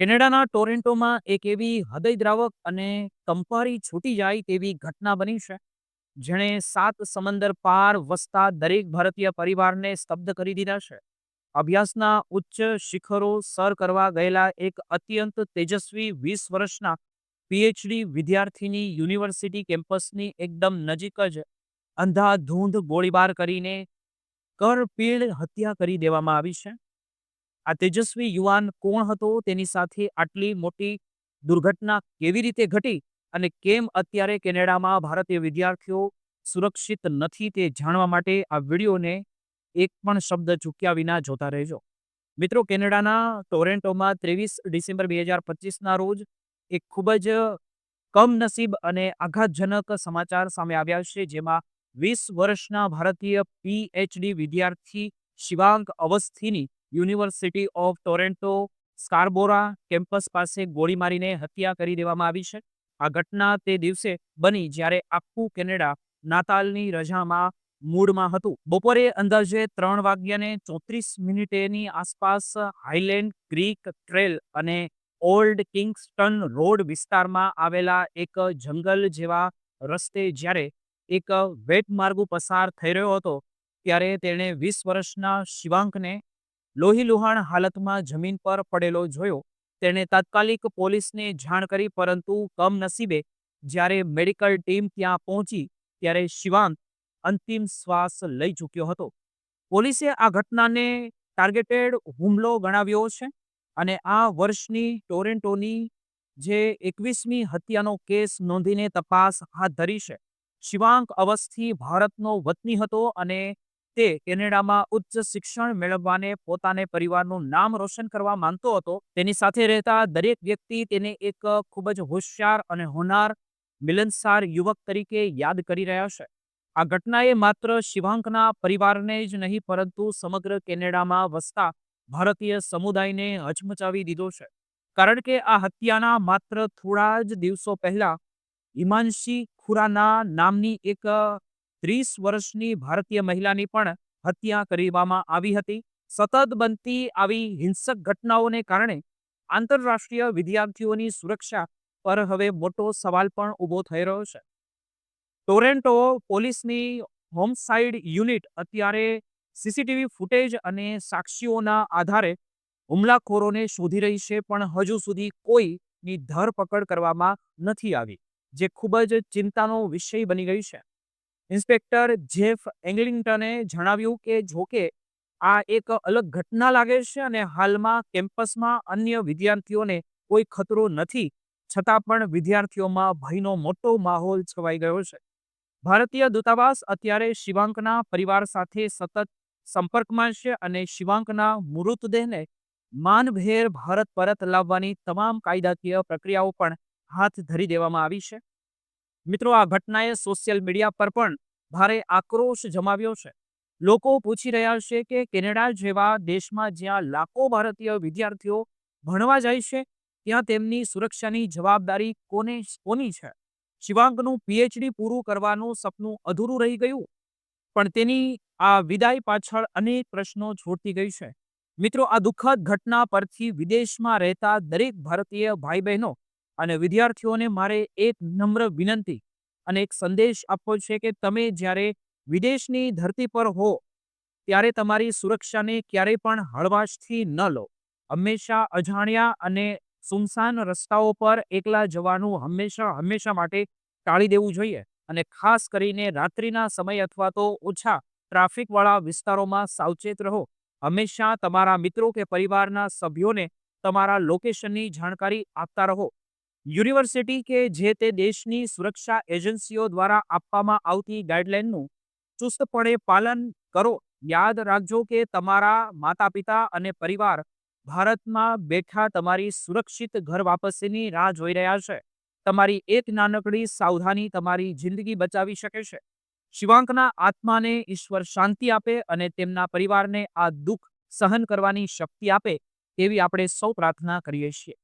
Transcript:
કેનેડાના ટોરેન્ટોમાં એક એવી હૃદયદ્રાવક અને કંપારી છૂટી જાય તેવી ઘટના બની છે, જેણે સાત સમંદર પાર વસતા દરેક ભારતીય પરિવારને સ્તબ્ધ કરી દીધા છે. અભ્યાસના ઉચ્ચ શિખરો સર કરવા ગયેલા એક અત્યંત તેજસ્વી વીસ વર્ષના પીએચડી વિદ્યાર્થીની યુનિવર્સિટી કેમ્પસની એકદમ નજીક જ અંધાધૂંધ ગોળીબાર કરીને કરપીડ હત્યા કરી દેવામાં આવી છે. આ તેજસ્વી યુવાન કોણ હતો? તેની સાથે આટલી મોટી દુર્ઘટના કેવી રીતે ઘટી? અને કેમ અત્યારે કેનેડામાં ભારતીય વિદ્યાર્થીઓ સુરક્ષિત નથી તે જાણવા માટે આ વિડીયોને એક પણ શબ્દ ચૂક્યા વિના જોતા રહેજો. મિત્રો, કેનેડાના ટોરેન્ટોમાં ત્રેવીસ ડિસેમ્બર બે હજાર પચીસના રોજ એક ખૂબ જ કમનસીબ અને આઘાતજનક સમાચાર સામે આવ્યા છે, જેમાં વીસ વર્ષના ભારતીય પીએચડી વિદ્યાર્થી Shivank અવસ્થીની university of Toronto, Scarborough campus પાસે ગોળી મારીને હત્યા કરી દેવામાં આવી છે. આ ઘટના તે દિવસે બની જ્યારે આખું કેનેડા નાતાલની રજામાં મૂડમાં હતું. બપોરે અંદાજે ત્રણ વાગ્યાને ચોત્રીસ મિનિટેની આસપાસ હાઇલેન્ડ ક્રીક ટ્રેલ અને ઓલ્ડ કિંગસ્ટન રોડ વિસ્તારમાં આવેલા એક જંગલ જેવા રસ્તે જ્યારે એક વેટ માર્ગો પસાર થઈ રહ્યો હતો, ત્યારે તેણે વીસ વર્ષના શિવાંકને લોહીલુહાણ હાલતમાં જમીન પર પડેલો જોયો. તેણે તાત્કાલિક પોલીસને જાણ કરી, પરંતુ કમનસીબે જ્યારે મેડિકલ ટીમ ત્યાં પહોંચી, ત્યારે શિવાંત અંતિમ શ્વાસ લઈ ચૂક્યો હતો. પોલીસે આ ઘટનાને ટાર્ગેટેડ હુમલો ગણાવ્યો છે અને આ વર્ષની ટોરેન્ટોની જે એકવીસમી હત્યાનો કેસ નોંધીને તપાસ હાથ ધરી છે. શિવાંક અવસ્થી ભારતનો વતની હતો અને તે કેનેડામાં ઉચ્ચ શિક્ષણ મેળવવાને પોતાને પરિવારનું નામ રોશન કરવા માંગતો હતો. તેની સાથે રહેતા દરેક વ્યક્તિ તેને એક ખૂબ જ હોશિયાર અને હોનાર, મિલનસાર યુવક તરીકે યાદ કરી રહ્યા છે. આ ઘટનાએ માત્ર શિવાંકના પરિવારને જ નહીં, પરંતુ સમગ્ર કેનેડામાં વસતા ભારતીય સમુદાયને હચમચાવી દીધો છે. કારણ કે આ હત્યાના માત્ર થોડા જ દિવસો પહેલા હિમાંશી ખુરાના નામની એક ત્રીસ વર્ષની ભારતીય મહિલાની પણ હત્યા કરવામાં આવી હતી. સતત બનતી આવી હિંસક ઘટનાઓને કારણે આંતરરાષ્ટ્રીય વિદ્યાર્થીઓની સુરક્ષા પર હવે મોટો સવાલ પણ ઊભો થઈ રહ્યો છે. ટોરેન્ટો પોલીસની હોમસાઇડ યુનિટ અત્યારે સીસીટીવી ફૂટેજ અને સાક્ષીઓના આધારે હુમલાખોરોને શોધી રહી છે, પણ હજુ સુધી કોઈની ધરપકડ કરવામાં નથી આવી, જે ખૂબ જ ચિંતાનો વિષય બની ગઈ છે. ઇન્સ્પેક્ટર જેફ એંગલિંગ્ટને જણાવ્યું કે જોકે આ એક અલગ ઘટના લાગે છે અને હાલમાં કેમ્પસમાં અન્ય વિદ્યાર્થીઓને કોઈ ખતરો નથી, છતાં પણ વિદ્યાર્થીઓમાં ભયનો મોટો માહોલ છવાઈ ગયો છે. ભારતીય દૂતાવાસ અત્યારે શિવાંકના પરિવાર સાથે સતત સંપર્કમાં છે અને શિવાંકના મૃતદેહને માનભેર ભારત પરત લાવવાની તમામ કાયદાકીય પ્રક્રિયાઓ પણ હાથ ધરી દેવામાં આવી છે. મિત્રો, આ ઘટનાએ સોશિયલ મીડિયા પર પણ ભારે આક્રોશ જમાવ્યો છે. લોકો પૂછી રહ્યા છે કે કેનેડા જેવા દેશમાં જ્યાં લાખો ભારતીય વિદ્યાર્થીઓ ભણવા જાય છે, ત્યાં તેમની સુરક્ષાની જવાબદારી કોને, કોની છે? શિવાંગનું પીએચડી પૂરું કરવાનું સપનું અધૂરું રહી ગયું, પણ તેની આ વિદાય પાછળ અનેક પ્રશ્નો છોડતી ગઈ છે. મિત્રો, આ દુઃખદ ઘટના પરથી વિદેશમાં રહેતા દરેક ભારતીય ભાઈ બહેનો અને વિદ્યાર્થીઓને મારે એક નમ્ર વિનંતી અને એક સંદેશ આપવો છે કે તમે જ્યારે વિદેશની ધરતી પર હો, ત્યારે તમારી સુરક્ષાને ક્યારેય પણ હળવાશથી ન લો. હંમેશા અજાણ્યા અને સુમસાન રસ્તાઓ પર એકલા જવાનું હંમેશા હંમેશા માટે ટાળી દેવું જોઈએ અને ખાસ કરીને રાત્રિના સમય અથવા તો ઓછા ટ્રાફિકવાળા વિસ્તારોમાં સાવચેત રહો. હંમેશા તમારા મિત્રો કે પરિવારના સભ્યોને તમારા લોકેશનની જાણકારી આપતા રહો. યુનિવર્સિટી કે જે તે દેશની સુરક્ષા એજન્સીઓ દ્વારા આપવામાં આવતી ગાઈડલાઇનનું ચુસ્તપણે પાલન કરો, યાદ રાખજો કે તમારા માતા પિતા અને પરિવાર ભારતમાં બેઠા તમારી સુરક્ષિત ઘર વાપસીની રાહ જોઈ રહ્યા છે. તમારી એક નાનકડી સાવધાની તમારી જિંદગી બચાવી શકે છે. શિવાંકના આત્માને ઈશ્વર શાંતિ આપે અને તેમના પરિવારને આ દુઃખ સહન કરવાની શક્તિ આપે, તેવી આપણે સૌ પ્રાર્થના કરીએ છીએ.